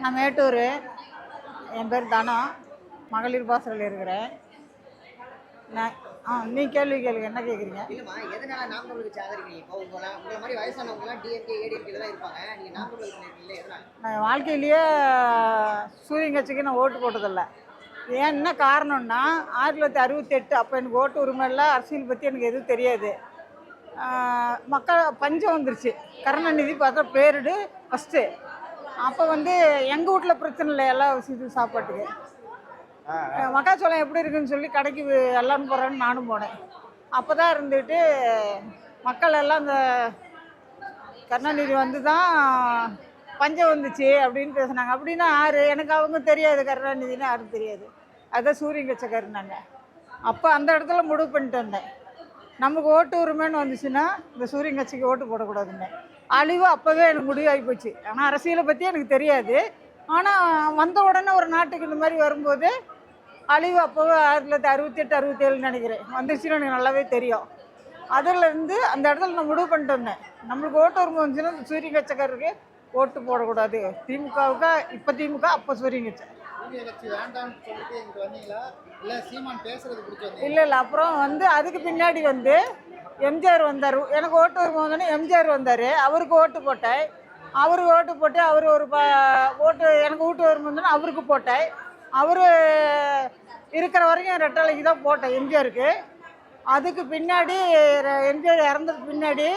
நான் மேட்டூர். என் பேர் தனம் மகளிர் பாசறையில் இருக்கிறேன். நான் ஆ நீ கேள்வி கேளுங்க என்ன கேட்குறீங்க இல்லம்மா எதனால நாம் தமிழ் கட்சி ஆதரிக்கிறீங்க இப்போ உங்களை உங்களை மாதிரி வயசானவங்கலாம் டிஎம்கே ஏடிஎம்கே தான் இருப்பாங்க. நீங்க நாம் தமிழ் கட்சி இருக்கீங்களா எதனால? நான் வாழ்க்கையிலேயே சூரியன் கட்சிக்கு நான் ஓட்டு போட்டதில்லை. ஏன் என்ன காரணம்னா ஆயிரத்தி தொள்ளாயிரத்தி அறுபத்தெட்டு அப்போ எனக்கு ஓட்டு உரிமை இல்லை அரசியல் பற்றி எனக்கு எதுவும் தெரியாது. மக்கள் பஞ்சம் வந்துருச்சு. கருணாநிதி பார்த்தா பேரிடு ஃபஸ்ட்டு அப்போ வந்து எங்கள் வீட்டில் பிரச்சனை இல்லை எல்லா விஷயத்துக்கும் சாப்பாட்டுக்கு. மக்காச்சோளம் எப்படி இருக்குன்னு சொல்லி கடைக்கு எல்லாரும் போகிறேன்னு நானும் போனேன். அப்போ தான் இருந்துட்டு மக்கள் எல்லாம் இந்த கருணாநிதி வந்து தான் பஞ்சம் வந்துச்சு அப்படின்னு பேசுனாங்க. அப்படின்னா யாரு? எனக்கு அவங்க தெரியாது கருணாநிதினு யாரும் தெரியாது. அதான் சூரியன் கட்ச கருணாங்க அப்போ அந்த இடத்துல முடிவு பண்ணிட்டு வந்தேன். நமக்கு ஓட்டு உரிமைன்னு வந்துச்சுன்னா இந்த சூரியன் கட்சிக்கு ஓட்டு போடக்கூடாதுன்னு அழிவு அப்போவே எனக்கு முடிவாகி போச்சு. ஆனால் அரசியலை பற்றி எனக்கு தெரியாது. ஆனால் வந்த உடனே ஒரு நாட்டுக்கு இந்த மாதிரி வரும்போது அழிவு அப்போவே ஆயிரத்தி தொள்ளாயிரத்தி அறுபத்தெட்டு அறுபத்தேழுன்னு நினைக்கிறேன். வந்துருச்சுன்னு எனக்கு நல்லாவே தெரியும். அதுல இருந்து அந்த இடத்துல நான் முடிவு பண்ணிட்டு வந்தேன். நம்மளுக்கு ஓட்டு உரிமை வந்துச்சுன்னா சூரிய கட்சக்காரருக்கு ஓட்டு போடக்கூடாது. திமுகவுக்கு இப்போ திமுக அப்போ சூரிய கட்சி. இல்லை இல்லை. அப்புறம் வந்து அதுக்கு பின்னாடி வந்து எம்ஜிஆர் வந்தார். எனக்கு ஓட்டு உரிமை எம்ஜிஆர் வந்தார். அவருக்கு ஓட்டு போட்டேன். அவருக்கு ஓட்டு போட்டு அவர் ஒரு ப ஓட்டு எனக்கு ஓட்டு உரிமை அவருக்கு போட்டேன். அவர் இருக்கிற வரைக்கும் ரெட்டலைக்கு தான் போட்டேன் எம்ஜிஆருக்கு. அதுக்கு பின்னாடி எம்ஜிஆர் இறந்ததுக்கு பின்னாடி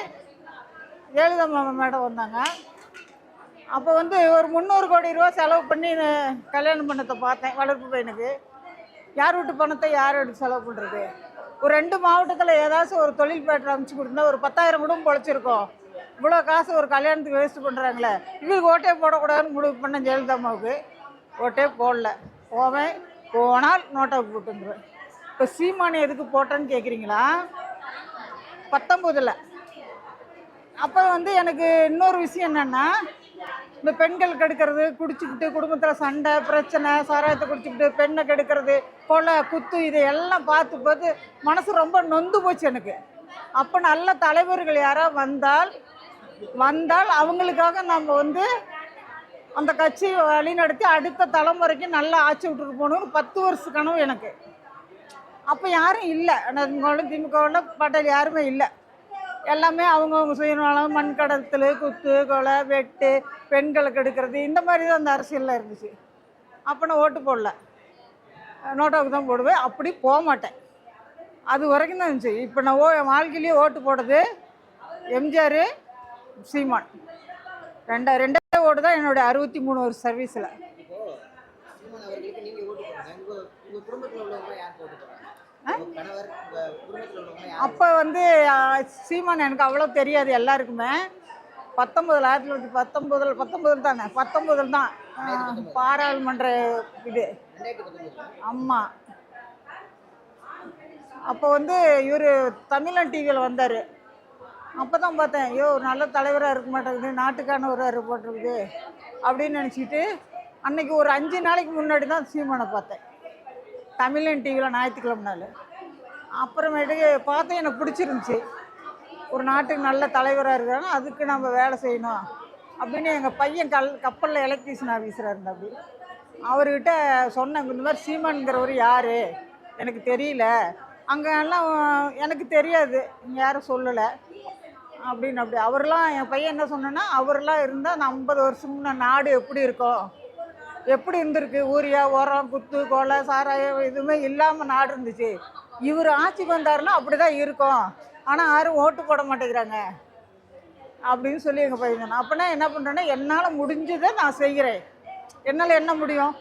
ஜெயலலிதா மேடம் வந்தாங்க. அப்போ வந்து ஒரு முந்நூறு கோடி ரூபா செலவு பண்ணி கல்யாணம் பண்ணத்தை பார்த்தேன் வளர்ப்பு பையனுக்கு. யார் வீட்டு பணத்தை யார் எடுத்து செலவு பண்ணுறது ஒரு ரெண்டு மாவட்டத்தில் ஏதாச்சும் ஒரு தொழில் பேட்டர் அமைச்சு கொடுத்தா ஒரு பத்தாயிரம் குடும்பம் பொழைச்சிருக்கோம். இவ்வளோ காசு ஒரு கல்யாணத்துக்கு வேஸ்ட் பண்ணுறாங்களே இவங்களுக்கு ஓட்டே போடக்கூடாதுன்னு முடிவு பண்ண ஜெயலலிதா அம்மாவுக்கு ஓட்டே போடல. போவேன் போனால் நோட்டாவுக்கு போட்டுருவேன் இப்போ சீமானி எதுக்கு போட்டேன்னு கேட்குறீங்களா பத்தொம்போதில் அப்போ வந்து எனக்கு இன்னொரு விஷயம் என்னென்னா இந்த பெண்கள் கெடுக்கிறது குடிச்சுக்கிட்டு குடும்பத்தில் சண்டை பிரச்சனை சாராயத்தை குடிச்சுக்கிட்டு பெண்ணை கெடுக்கிறது கொலை குத்து இது எல்லாம் பார்த்து பார்த்து மனசு ரொம்ப நொந்து போச்சு எனக்கு. அப்போ நல்ல தலைவர்கள் யாராக வந்தால் வந்தால் அவங்களுக்காக நம்ம வந்து அந்த கட்சியை வழிநடத்தி அடுத்த தலைமுறைக்கு நல்லா ஆட்சி விட்டுட்டு போகணும்னு பத்து வருஷ கனவு எனக்கு. அப்போ யாரும் இல்லை. திமுகவில் திமுகவில் பாட்டாளி யாருமே இல்லை. எல்லாமே அவங்கவுங்க சுயநலம் மண் கடத்தல் குத்து கொலை வெட்டு பெண்களுக்கு எடுக்கிறது இந்த மாதிரி தான் அந்த அரசியலில் இருந்துச்சு. அப்போ நான் ஓட்டு போடல. நோட்டாவுக்கு தான் போடுவேன். அப்படி போக மாட்டேன். அது வரைக்கும் தான் இருந்துச்சு. இப்போ நான் ஓ என் வாழ்க்கையிலேயே ஓட்டு போடுறது எம்ஜிஆர் சீமான். ரெண்டா ரெண்டே ஓட்டு தான் என்னுடைய அறுபத்தி மூணு வருஷம் சர்வீஸில் அப்போ வந்து சீமான் எனக்கு அவ்வளோ தெரியாது எல்லாருக்குமே. பத்தொம்பதில் ஆயிரத்தி தொள்ளாயிரத்தி பத்தொம்பதில் பத்தொம்பதில் தானே? பத்தொம்பதில் தான் பாராளுமன்ற இது. ஆமாம் அப்போ வந்து இவர் தமிழன் டிவியில் வந்தார். அப்போ தான் பார்த்தேன் ஐயோ நல்ல தலைவராக இருக்க மாட்டேங்குது நாட்டுக்கானவராக போட்டிருக்குது அப்படின்னு நினச்சிக்கிட்டு அன்றைக்கி ஒரு அஞ்சு நாளைக்கு முன்னாடி தான் சீமானை பார்த்தேன். தமிழன் டிவியில் ஞாயிற்றுக்கிழமை நாள் அப்புறமேட்டுக்கு பார்த்து எனக்கு பிடிச்சிருந்துச்சி. ஒரு நாட்டுக்கு நல்ல தலைவராக இருக்காங்க அதுக்கு நம்ம வேலை செய்யணும் அப்படின்னு எங்கள் பையன் கல் கப்பலில் எலக்ட்ரிஷியன் ஆஃபீஸராக இருந்தா அப்படி அவர்கிட்ட சொன்னேன் இந்த மாதிரி சீமான்ங்கிறவர் யார்? எனக்கு தெரியல. அங்கெல்லாம் எனக்கு தெரியாது இங்கே யாரும் சொல்லலை. அப்படின்னு அப்படி அவர்லாம் என் பையன் என்ன சொன்னேன்னா அவர்லாம் இருந்தால் அந்த ஐம்பது வருஷம் முன்ன நாடு எப்படி இருக்கும்? எப்படி இருந்திருக்கு? ஊரியா உரம் குத்து கொலை சாராயம் எதுவுமே இல்லாமல் நாடு இருந்துச்சு. இவர் ஆட்சிக்கு வந்தாருன்னா அப்படி தான் இருக்கும். ஆனால் யாரும் ஓட்டு போட மாட்டேங்கிறாங்க. அப்படின்னு சொல்லி எங்கள் பையன் சொன்னான். அப்போனா என்ன பண்ணுறேன்னா என்னால் முடிஞ்சதை நான் செய்கிறேன் என்னால் என்ன முடியும்?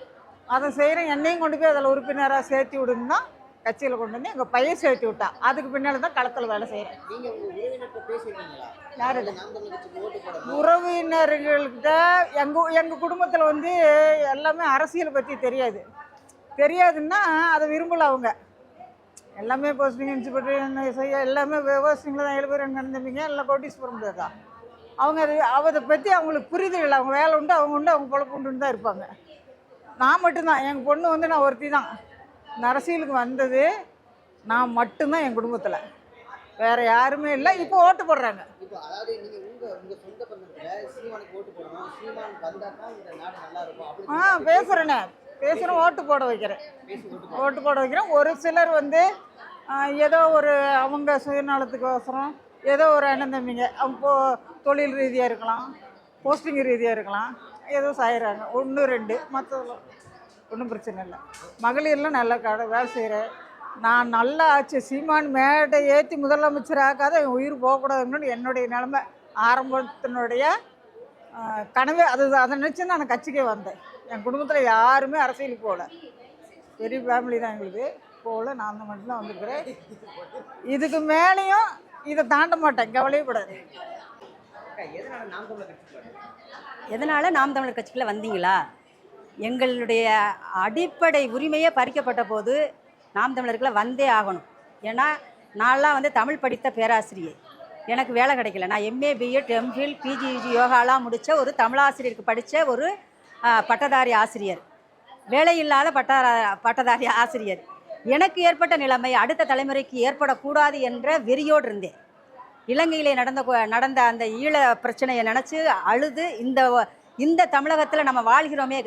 அதை செய்கிறேன் என்னையும் கொண்டு போய் அதில் உறுப்பினராக சேர்த்து விடுங்கன்னா கட்சியில் கொண்டு வந்து எங்கள் பையன் சேர்த்து விட்டா. அதுக்கு பின்னால் தான் களத்தில் வேலை செய்கிறேன் உறவினர்கள்கிட்ட எங்கள் எங்கள் குடும்பத்தில் வந்து எல்லாமே அரசியல் பற்றி தெரியாது. தெரியாதுன்னா அதை விரும்பல அவங்க. எல்லாமே போஸ்டிங் இன்ஸ்பெக்டர் செய்ய எல்லாமே போஸ்டிங்கில் தான் ஏழு பேர் தம்பிங்க எல்லாம் கோட்டீஸ்வரம் தான். அவங்க அது அதை பற்றி அவங்களுக்கு புரிதல் இல்லை. அவங்க வேலை உண்டு அவங்க உண்டு அவங்க பொழப்பு உண்டுன்னு தான் இருப்பாங்க. நான் மட்டும்தான். எங்கள் பொண்ணு வந்து நான் ஒருத்தி தான் அரசியலுக்கு வந்தது நான் மட்டும்தான் என் குடும்பத்தில். வேறு யாருமே இல்லை. இப்போ ஓட்டு போடுறாங்க. ஆ பேசுகிறேனே பேசுகிறேன் ஓட்டு போட வைக்கிறேன். ஓட்டு போட வைக்கிறேன். ஒரு சிலர் வந்து ஏதோ ஒரு அவங்க சுயநலத்துக்கோசரம் ஏதோ ஒரு அண்ணன் தம்பிங்க அவங்க தொழில் ரீதியாக இருக்கலாம் போஸ்டிங் ரீதியாக இருக்கலாம் ஏதோ செய்கிறாங்க ஒன்று ரெண்டு மற்றதெல்லாம் ஒன்றும் பிரச்சனை இல்லை. மகளிர்லாம் நல்லா கடை வேலை செய்கிறேன் நான் நல்லா ஆச்சு. சீமான் மேடை ஏற்றி முதலமைச்சர் ஆக்காத என் உயிர் போகக்கூடாதுன்னு என்னுடைய நிலமை. ஆரம்பத்தினுடைய கனவே அது அதை நினச்சி நான் கட்சிக்கே வந்தேன். என் குடும்பத்தில் யாருமே அரசியலுக்கு போகல. பெரிய ஃபேமிலி தான் எங்களுக்கு. போகல. நான் தான் மட்டும்தான் வந்திருக்கிறேன். இதுக்கு மேலேயும் இதை தாண்ட மாட்டேன். கவலையப்படாது? எதனால் நாம் தமிழர் கட்சிக்குள்ள வந்தீங்களா? எங்களுடைய அடிப்படை உரிமையே பறிக்கப்பட்ட போது நாம் தமிழர்களை வந்தே ஆகணும். ஏன்னா நான்லாம் வந்து தமிழ் படித்த பேராசிரியை. எனக்கு வேலை கிடைக்கல. நான் எம்ஏ பிஎட் எம்ஃபில் பிஜிஜி யோகாலாம் முடித்த ஒரு தமிழாசிரியருக்கு படித்த ஒரு பட்டதாரி ஆசிரியர். வேலை இல்லாத பட்டதார பட்டதாரி ஆசிரியர். எனக்கு ஏற்பட்ட நிலைமை அடுத்த தலைமுறைக்கு ஏற்படக்கூடாது என்ற வெறியோடு இருந்தேன். இலங்கையிலே நடந்த நடந்த அந்த ஈழ பிரச்சனையை நினச்சி அழுது இந்த இந்த தமிழகத்தில் நம்ம வாழ்கிறோமே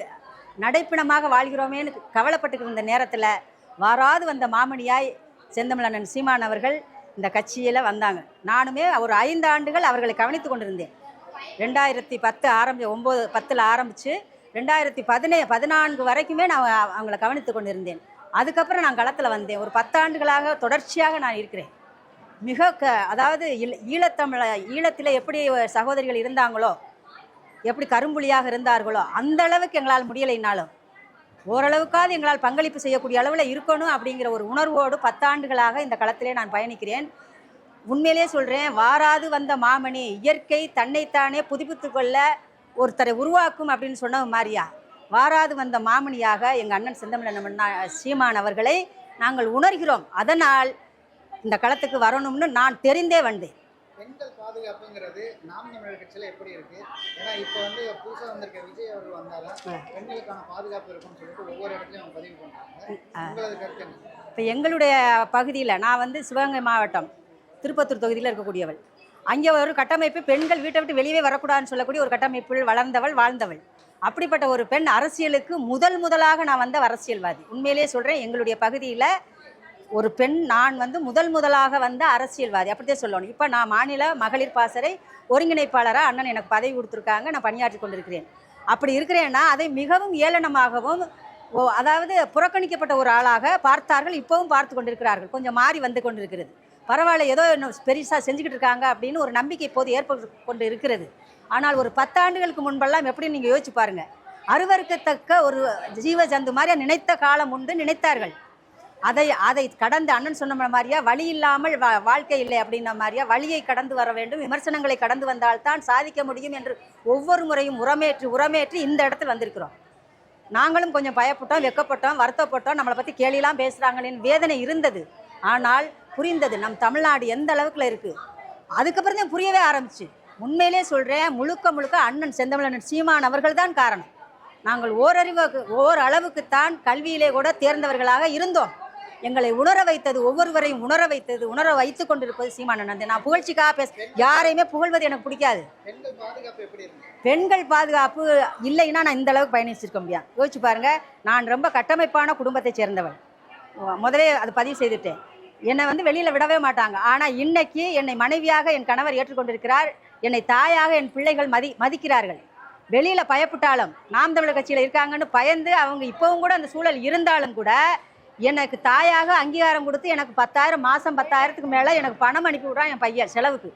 நடைப்பிணமாக வாழ்கிறோமேன்னு கவலைப்பட்டுக்கிட்டு இருந்த நேரத்தில் வாராது வந்த மாமணியாய் செந்தமிழண்ணன் சீமான் அவர்கள் இந்த கட்சியில் வந்தாங்க. நானுமே ஒரு ஐந்து ஆண்டுகள் அவர்களை கவனித்து கொண்டிருந்தேன். ரெண்டாயிரத்தி பத்து ஆரம்பி ஒம்பது பத்தில் ஆரம்பித்து ரெண்டாயிரத்தி பதினே பதினான்கு வரைக்குமே நான் அவங்கள கவனித்து கொண்டிருந்தேன். அதுக்கப்புறம் நான் களத்தில் வந்தேன். ஒரு பத்தாண்டுகளாக தொடர்ச்சியாக நான் இருக்கிறேன். மிக க அதாவது ஈழ- ஈழத்தமிழ ஈழத்தில் எப்படி சகோதரிகள் இருந்தாங்களோ எப்படி கரும்புலியாக இருந்தார்களோ அந்த அளவுக்கு எங்களால் முடியலைனாலும் ஓரளவுக்காவது எங்களால் பங்களிப்பு செய்யக்கூடிய அளவில் இருக்கணும் அப்படிங்கிற ஒரு உணர்வோடு பத்தாண்டுகளாக இந்த களத்திலே நான் பயணிக்கிறேன். உண்மையிலே சொல்கிறேன் வாராது வந்த மாமணி இயற்கை தன்னைத்தானே புதுப்பித்து கொள்ள ஒருத்தரை உருவாக்கும் அப்படின்னு சொன்ன மாதிரியா வாராது வந்த மாமணியாக எங்கள் அண்ணன் செந்தமிழன் சீமான் அவர்களை நாங்கள் உணர்கிறோம். அதனால் இந்த களத்துக்கு வரணும்னு நான் தெரிந்தே வந்தேன். பெண்கள் பாதுகாப்புங்கிறது நாம் தமிழர் கட்சியில எப்படி இருக்கு? ஏன்னா இப்போ வந்து புதுசா வந்திருக்க விஜய் அவர்கள் வந்தாலும் பெண்களுக்கான பாதுகாப்பு இருக்கும்னு சொல்லிட்டு ஒவ்வொரு இடத்துலயும் அவங்க பதிவு என்ன? இப்போ எங்களுடைய பகுதியில் நான் வந்து சிவகங்கை மாவட்டம் திருப்பத்தூர் தொகுதியில் இருக்கக்கூடியவள். அங்கே ஒரு கட்டமைப்பு பெண்கள் வீட்டை விட்டு வெளியே வரக்கூடாதுன்னு சொல்லக்கூடிய ஒரு கட்டமைப்பில் வளர்ந்தவள் வாழ்ந்தவள். அப்படிப்பட்ட ஒரு பெண் அரசியலுக்கு முதல் முதலாக நான் வந்த அரசியல்வாதி. உண்மையிலேயே சொல்கிறேன் எங்களுடைய பகுதியில் ஒரு பெண் நான் வந்து முதல் முதலாக வந்த அரசியல்வாதி. அப்படித்தான் சொல்லணும். இப்போ நான் மாநில மகளிர் பாசறை ஒருங்கிணைப்பாளராக அண்ணன் எனக்கு பதவி கொடுத்துருக்காங்க. நான் பணியாற்றி கொண்டிருக்கிறேன். அப்படி இருக்கிறேன்னா அதை மிகவும் ஏளனமாகவும் ஓ அதாவது புறக்கணிக்கப்பட்ட ஒரு ஆளாக பார்த்தார்கள். இப்போவும் பார்த்து கொண்டிருக்கிறார்கள். கொஞ்சம் மாறி வந்து கொண்டிருக்கிறது. பரவாயில்ல ஏதோ இன்னும் பெருசாக செஞ்சுக்கிட்டு இருக்காங்க அப்படின்னு ஒரு நம்பிக்கை இப்போது ஏற்பட்டு கொண்டு இருக்கிறது. ஆனால் ஒரு பத்தாண்டுகளுக்கு முன்பெல்லாம் எப்படி நீங்கள் யோசிச்சு பாருங்கள் அருவருக்கத்தக்க ஒரு ஜீவ ஜந்து மாதிரி நினைத்த காலம் உண்டு நினைத்தார்கள். அதை அதை கடந்து அண்ணன் சொன்ன மாதிரியா வழி இல்லாமல் வா வாழ்க்கை இல்லை அப்படின்ன மாதிரியா வழியை கடந்து வர வேண்டும் விமர்சனங்களை கடந்து வந்தால்தான் சாதிக்க முடியும் என்று ஒவ்வொரு முறையும் உரமேற்றி உரமேற்றி இந்த இடத்துல வந்திருக்கிறோம். நாங்களும் கொஞ்சம் பயப்பட்டோம் வெக்கப்பட்டோம் வருத்தப்பட்டோம் நம்மளை பற்றி கேலிலாம் பேசுகிறாங்களேன்னு வேதனை இருந்தது. ஆனால் புரிந்தது நம் தமிழ்நாடு எந்த அளவுக்குல இருக்குது அதுக்கப்புறம் தான் புரியவே ஆரம்பிச்சு. உண்மையிலே சொல்கிறேன் முழுக்க முழுக்க அண்ணன் செந்தமிழன் சீமான் அவர்கள் தான் காரணம். நாங்கள் ஓரறிவு ஓரளவுக்குத்தான் கல்வியிலே கூட தேர்ந்தவர்களாக இருந்தோம். எங்களை உணர வைத்தது ஒவ்வொருவரையும் உணர வைத்தது உணர வைத்து கொண்டிருப்பது சீமானன். நான் புகழ்ச்சிக்காக பேச யாரையுமே புகழ்வது எனக்கு பிடிக்காது. பெண்கள் பாதுகாப்பு இல்லைன்னா நான் இந்த அளவுக்கு பயணிச்சிருக்க முடியாது. யோசிச்சு பாருங்க நான் ரொம்ப கட்டமைப்பான குடும்பத்தை சேர்ந்தவள். முதலே அது பதிவு செய்துட்டேன். என்னை வந்து வெளியில் விடவே மாட்டாங்க. ஆனால் இன்னைக்கு என்னை மனைவியாக என் கணவர் ஏற்றுக்கொண்டிருக்கிறார். என்னை தாயாக என் பிள்ளைகள் மதி மதிக்கிறார்கள். வெளியில் பயப்பட்டாலும் நாம் தமிழர் கட்சியில் இருக்காங்கன்னு பயந்து அவங்க இப்போவும் கூட அந்த சூழல் இருந்தாலும் கூட எனக்கு தாயாக அங்கீகாரம் கொடுத்து எனக்கு பத்தாயிரம் மாதம் பத்தாயிரத்துக்கு மேலே எனக்கு பணம் அனுப்பி விட்றான் என் பையன் செலவுக்கு.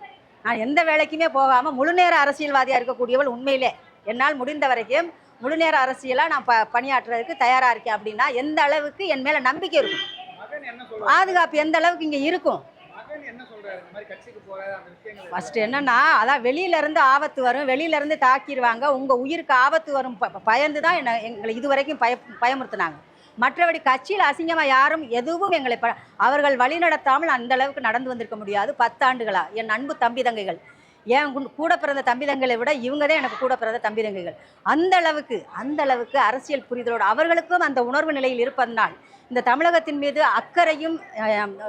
நான் எந்த வேலைக்குமே போகாமல் முழுநேர அரசியல்வாதியாக இருக்கக்கூடியவள் உண்மையிலே. என்னால் முடிந்த வரைக்கும் முழுநேர அரசியலாக நான் ப பணியாற்றுறதுக்கு தயாராக இருக்கேன் அப்படின்னா எந்த அளவுக்கு என் மேலே நம்பிக்கை இருக்கும்? பாதுகாப்பு எந்த அளவுக்கு இங்கே இருக்கும்? ஃபர்ஸ்ட் என்னன்னா அதான் வெளியில இருந்து ஆபத்து வரும் வெளியில இருந்து தாக்கிடுவாங்க உங்க உயிருக்கு ஆபத்து வரும் பயந்து தான் என்ன எங்களை இதுவரைக்கும் பய பயமுறுத்தினாங்க. மற்றபடி கட்சியில் அசிங்கமாக யாரும் எதுவும் எங்களை ப- அவர்கள் வழி நடத்தாமல் அந்த அளவுக்கு நடந்து வந்திருக்க முடியாது. பத்தாண்டுகளா. என் அன்பு தம்பி தங்கைகள் என் கூட பிறந்த தம்பி தங்கைகளை விட இவங்க தான் எனக்கு கூட பிறந்த தம்பி தங்கைகள் அந்த அளவுக்கு அந்த அளவுக்கு அரசியல் புரிதலோடு அவர்களுக்கும் அந்த உணர்வு நிலையில் இருப்பதனால் இந்த தமிழகத்தின் மீது அக்கறையும்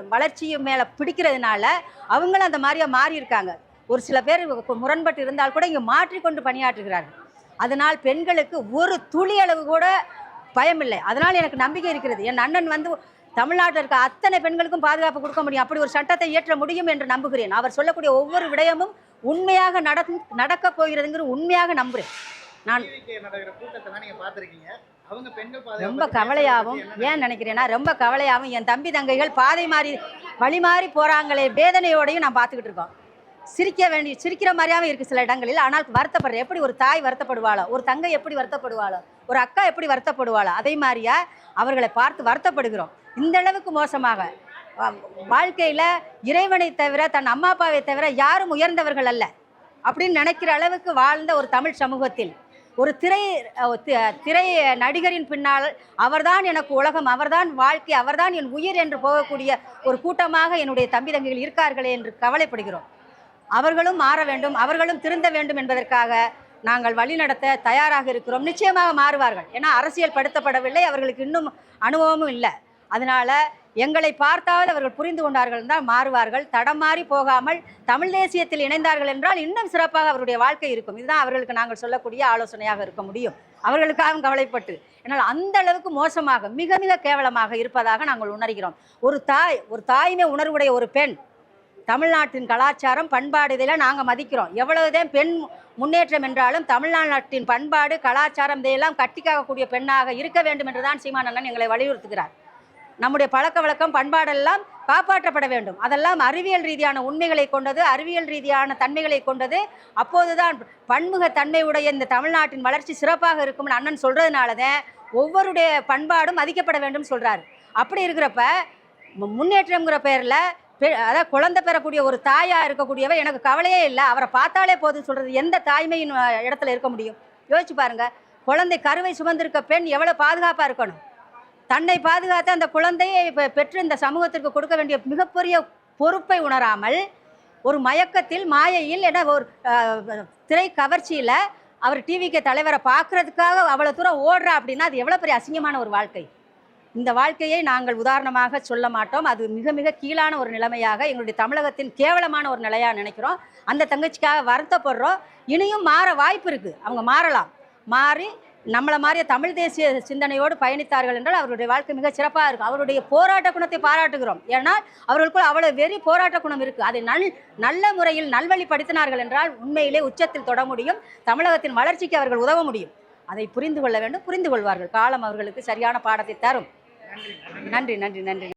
வளர்ச்சியும் மேலே பிடிக்கிறதுனால அவங்களும் அந்த மாதிரியாக மாறி இருக்காங்க ஒரு சில பேர் முரண்பட்டு இருந்தால் கூட இங்கே மாற்றிக்கொண்டு பணியாற்றுகிறார்கள். அதனால் பெண்களுக்கு ஒரு துளி அளவு கூட பயமில்லை. அதனால் எனக்கு நம்பிக்கை இருக்கிறது. என் அண்ணன் வந்து தமிழ்நாட்டில் இருக்க அத்தனை பெண்களுக்கும் பாதுகாப்பு கொடுக்க முடியும். அப்படி ஒரு சட்டத்தை இயற்ற முடியும் என்று நம்புகிறேன். அவர் சொல்லக்கூடிய ஒவ்வொரு விடயமும் உண்மையாக நடக்கும் நடக்கப் போகிறதுங்கிற உண்மையாக நம்புகிறேன் நான் ரொம்ப கவலையாகவும் ஏன் நினைக்கிறேன்னா ரொம்ப கவலையாகவும் என் தம்பி தங்கைகள் பாதை மாறி வழி மாறி போகிறாங்களே வேதனையோடையும் நான் பார்த்துக்கிட்டு இருக்கோம். சிரிக்க வேண்டிய சிரிக்கிற மாதிரியாவும் இருக்குது சில இடங்களில். ஆனால் வருத்தப்படுறேன். எப்படி ஒரு தாய் வருத்தப்படுவாளோ ஒரு தங்கை எப்படி வருத்தப்படுவாளோ? ஒரு அக்கா எப்படி வருத்தப்படுவாளோ அதே மாதிரியா அவர்களை பார்த்து வருத்தப்படுகிறோம். இந்த அளவுக்கு மோசமாக. வாழ்க்கையில் இறைவனை தவிர தன் அம்மா அப்பாவை தவிர யாரும் உயர்ந்தவர்கள் அல்ல. அப்படின்னு நினைக்கிற அளவுக்கு வாழ்ந்த ஒரு தமிழ் சமூகத்தில். ஒரு திரை தி- திரை நடிகரின் பின்னால் அவர்தான் எனக்கு உலகம் அவர்தான் வாழ்க்கை அவர்தான் என் உயிர் என்று போகக்கூடிய ஒரு கூட்டமாக என்னுடைய தம்பி தங்கிகள் இருக்கார்களே என்று கவலைப்படுகிறோம். அவர்களும் மாற வேண்டும் அவர்களும் திருந்த வேண்டும் என்பதற்காக நாங்கள் வழிநடத்த தயாராக இருக்கிறோம். நிச்சயமாக மாறுவார்கள். ஏன்னா அரசியல் படுத்தப்படவில்லை. அவர்களுக்கு இன்னும் அனுபவமும் இல்லை. அதனால எங்களை பார்த்தாவது அவர்கள் புரிந்து கொண்டார்கள் என்றால் மாறுவார்கள். தடம் மாறி போகாமல் தமிழ் தேசியத்தில் இணைந்தார்கள் என்றால் இன்னும் சிறப்பாக அவருடைய வாழ்க்கை இருக்கும். இதுதான் அவர்களுக்கு நாங்கள் சொல்லக்கூடிய ஆலோசனையாக இருக்க முடியும். அவர்களுக்காகவும் கவலைப்பட்டு. என்னால் அந்த அளவுக்கு மோசமாக மிக மிக கேவலமாக இருப்பதாக நாங்கள் உணர்கிறோம். ஒரு தாய் ஒரு தாய்மை உணர்வுடைய ஒரு பெண் தமிழ்நாட்டின் கலாச்சாரம் பண்பாடு இதெல்லாம் நாங்கள் மதிக்கிறோம். எவ்வளவுதான் பெண் முன்னேற்றம் என்றாலும் தமிழ்நாட்டின் பண்பாடு கலாச்சாரம் இதையெல்லாம் கட்டிக்காக்கக்கூடிய பெண்ணாக இருக்க வேண்டும் என்று தான் சீமான் எங்களை வலியுறுத்துகிறார். நம்முடைய பழக்க வழக்கம் பண்பாடெல்லாம் காப்பாற்றப்பட வேண்டும். அதெல்லாம் அறிவியல் ரீதியான உண்மைகளை கொண்டது அறிவியல் ரீதியான தன்மைகளை கொண்டது. அப்போதுதான் பன்முக தன்மை உடைய இந்த தமிழ்நாட்டின் வளர்ச்சி சிறப்பாக இருக்கும்னு அண்ணன் சொல்கிறதுனால தான் ஒவ்வொருடைய பண்பாடும் மதிக்கப்பட வேண்டும் சொல்கிறார் அப்படி இருக்கிறப்ப மு- முன்னேற்றம்ங்கிற பெயரில் அதாவது குழந்தை பெறக்கூடிய ஒரு தாயாக இருக்கக்கூடியவ எனக்கு கவலையே இல்லை. அவரை பார்த்தாலே போதும் சொல்கிறது எந்த தாய்மையின் இடத்துல இருக்க முடியும்? யோசிச்சு பாருங்க. குழந்தை கருவை சுமந்திருக்க பெண் எவ்வளோ பாதுகாப்பாக இருக்கணும்? தன்னை பாதுகாத்து அந்த குழந்தையை இப்போ பெற்று இந்த சமூகத்திற்கு கொடுக்க வேண்டிய மிகப்பெரிய பொறுப்பை உணராமல் ஒரு மயக்கத்தில் மாயையில் என ஒரு திரை கவர்ச்சியில் அவர் டிவிக்கு தலைவரை பார்க்கறதுக்காக அவ்வளோ தூரம் ஓடுறா அப்படின்னா அது எவ்வளோ பெரிய அசிங்கமான ஒரு வாழ்க்கை. இந்த வாழ்க்கையை நாங்கள் உதாரணமாக சொல்ல மாட்டோம். அது மிக மிக கீழான ஒரு நிலைமையாக எங்களுடைய தமிழகத்தின் கேவலமான ஒரு நிலையாக நினைக்கிறோம். அந்த தங்கச்சிக்காக வருத்தப்படுறோம். இனியும் மாற வாய்ப்பு இருக்குது அவங்க மாறலாம். மாறி நம்மளை மாறிய தமிழ் தேசிய சிந்தனையோடு பயணித்தார்கள் என்றால் அவருடைய வாழ்க்கை மிக சிறப்பாக இருக்கும் அவருடைய போராட்ட குணத்தை பாராட்டுகிறோம். ஏன்னால் அவர்களுக்குள் அவ்வளோ வெறி போராட்ட குணம் இருக்குது அதை நல் நல்ல முறையில் நல்வழிப்படுத்தினார்கள் என்றால் உண்மையிலே உச்சத்தில் தொட முடியும். தமிழகத்தின் வளர்ச்சிக்கு அவர்கள் உதவ முடியும். அதை புரிந்து கொள்ள வேண்டும் புரிந்து கொள்வார்கள். காலம் அவர்களுக்கு சரியான பாடத்தை தரும். நன்றி நன்றி. நன்றி